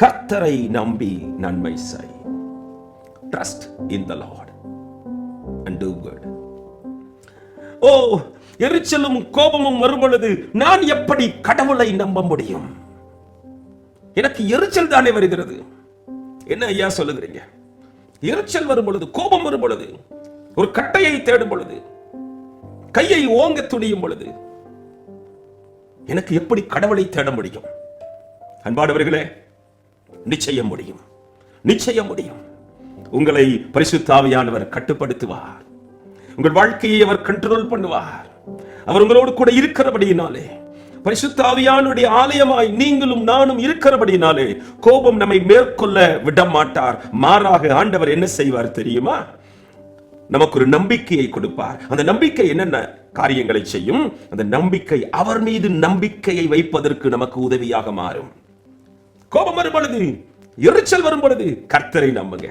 கர்த்தரை நம்பி நன்மை செய். Trust in the lord and do good ஓ எரிச்சலும் கோபமும் வரும்பொழுது நான் எப்படி கடவுளை நம்ப முடியும்? எனக்கு எரிச்சல் தானே வருகிறது. என்ன ஐயா சொல்லுகிறீங்க? எரிச்சல் வரும் பொழுது கோபம் வரும் பொழுது ஒரு கட்டையை தேடும் பொழுது கையை ஓங்க துணியும் பொழுது எனக்கு எப்படி கடவுளை தேட முடியும்? அன்பானவர்களே நிச்சயம் முடியும். நிச்சயம் முடியும். உங்களை பரிசுத்தாவியானவர் கட்டுப்படுத்துவார். உங்கள் வாழ்க்கையை அவர் கண்ட்ரோல் பண்ணுவார். அவர் உங்களோடு கூட இருக்கிறபடியினாலே பரிசுத்தாவியானுடைய ஆலயமாய் நீங்களும் நானும் இருக்கிறபடினாலே கோபம் நம்மை மேற்கொள்ள விட மாட்டார் மாறாக ஆண்டவர் என்ன செய்வார் தெரியுமா? நமக்கு ஒரு நம்பிக்கையை கொடுப்பார். அந்த நம்பிக்கை என்னென்ன காரியங்களை செய்யும்? அந்த நம்பிக்கை அவர் மீது நம்பிக்கையை வைப்பதற்கு நமக்கு உதவியாக மாறும். கோபம் வரும் பொழுது எரிச்சல் வரும் பொழுது கர்த்தரை நம்புங்க.